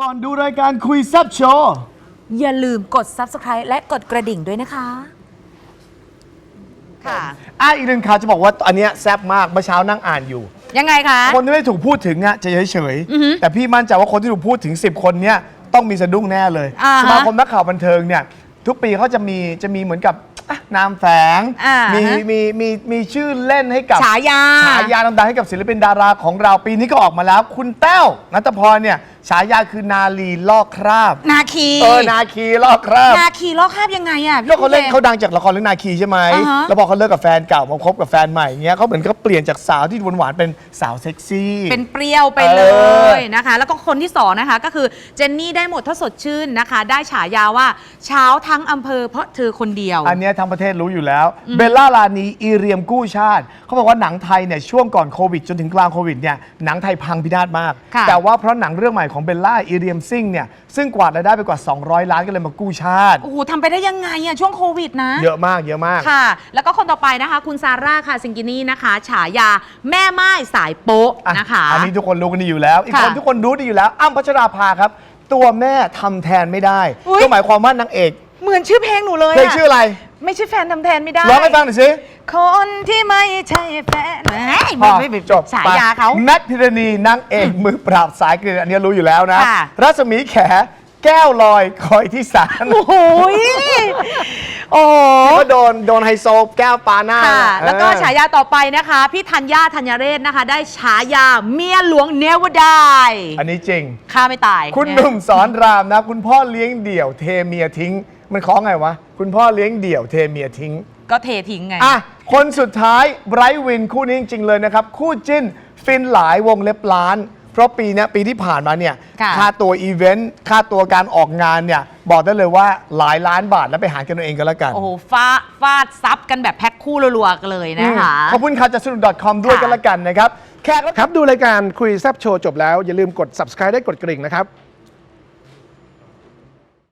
ก่อนดูรายการคุยแซบโชว์อย่าลืมกด subscribe และกดกระดิ่งด้วยนะคะ ค่ะ อะอีกหนึ่งข่าวจะบอกว่าอันเนี้ยแซบมากเมื่อเช้านั่งอ่านอยู่ ยังไงคะ คนที่ไม่ถูกพูดถึงอะจะเฉยๆแต่พี่มั่นใจว่าคนที่ถูกพูดถึง 10 คนเนี้ยต้องมีสะดุ้งแน่เลยอ่าฮะสมาคมนักข่าวบันเทิงเนี่ยทุกปีเขาจะมีจะมีเหมือนกับอะนามแฝงอ่ามีมีมีมีมีชื่อเล่นให้กับ ฉายา ฉายาดังๆให้กับศิลปินดาราของเราปีนี้ก็ออกมาแล้ว คุณแต้วนัทพรเนี่ย ฉายาคือนาลีลอกคราบ นาคี เออนาคีลอกคราบนาคีลอกคราบยังไงอะพี่ก็เขาเล่นจมส์ เขาดังจากละครเรื่องนาคีใช่ไหมอ่าฮะ แล้วพอเขาเลิกกับแฟนเก่ามาคบกับแฟนใหม่อย่างเงี้ยเขาเหมือนเขาเปลี่ยนจากสาวที่หวานๆเป็นสาวเซ็กซี่ เป็นเปรี้ยวไปเลเออยนะคะ แล้วก็คนที่สองนะคะก็คือเจนนี่ได้หมดถ้าสดชื่นนะคะ ได้ฉายาว่าเช้าทั้งอำเภอเพราะเธอคนเดียว อันเนี้ยทั้งประเทศรู้อยู่แล้ว เบลล่าลานีอีเรียมกู้ชาติ เขาบอกว่าหนังไทยเนี่ยช่วงก่อนโควิด จนถึงกลางโควิดเนี่ยหนังไทยพังพินาศมาก ค่ะแต่ว่าเพราะหนังเรื่องใหม่ของเบลล่าอีเรียมซิงเนี่ยซึ่งกวาดรายได้ไปกว่า 200 ล้านก็เลยมากู้ชาติ โอ้โหทำไปได้ยังไงอะช่วงโควิดนะ เยอะมากเยอะมาก ค่ะ แล้วก็คนต่อไปนะคะ คุณซาร่าค่ะซิงกินี่นะคะ ฉายาแม่ไม้สายโป๊ะอะนะคะ อันนี้ทุกคนรู้กันดีอยู่แล้ว อีกค่ะคนทุกคนรู้ดีอยู่แล้ว อ้ำพัชราภาครับ ตัวแม่ทำแทนไม่ได้ อุ๊ย ก็หมายความว่านางเอก เหมือนชื่อเพลงหนูเลยเพลงชื่ออะไร ไม่ใช่แฟนทำแทนไม่ได้ ร้องให้ฟังหน่อยสิคนที่ไม่ใช่แฟนเฮ้ยไม่ไม่ไม่จบฉายาเขา แมทพิรณีนางเอกมือปราบสายเกลืออันนี้รู้อยู่แล้วนะ ค่ะ รัศมีแขแก้วลอยคอยที่ศาลโอ้โหยโอ้โห ก็โดนโดนไฮโซแก้วปาหน้าค่ะเออแล้วก็ฉายาต่อไปนะคะ พี่ธัญญาธัญเรศนะคะ ได้ฉายาเมียหลวงเนวดายอันนี้จริง ฆ่าไม่ตายคุณเยหนุ่มสอนรามนะ คุณพ่อเลี้ยงเดี่ยวเทเมียทิ้ง มันคล้องไงวะ คุณพ่อเลี้ยงเดี่ยวเทเมียทิ้ง ก็เททิ้งไง อะ คนสุดท้ายไบรท์วินคู่นี้จริง ๆ เลยนะครับ คู่จิ้นฟินหลายวงเล็บล้าน เพราะปีเนี้ยปีที่ผ่านมาเนี่ยค่ะ ค่าตัวอีเวนต์ค่าตัวการออกงานเนี่ย บอกได้เลยว่าหลายล้านบาทแล้วไปหารกันเอาเองกันแล้วกัน โอ้โหฟาฟาดซับกันแบบแพ็คคู่รัวๆกันเลยนะคะขอบคุณข่าวจากสนุก .com ด้วยค่ะ กันละกันนะครับ แขกรับ ครับ ดูรายการคุยแซบโชว์จบแล้ว อย่าลืมกด subscribe ได้กดกริ่งนะครับ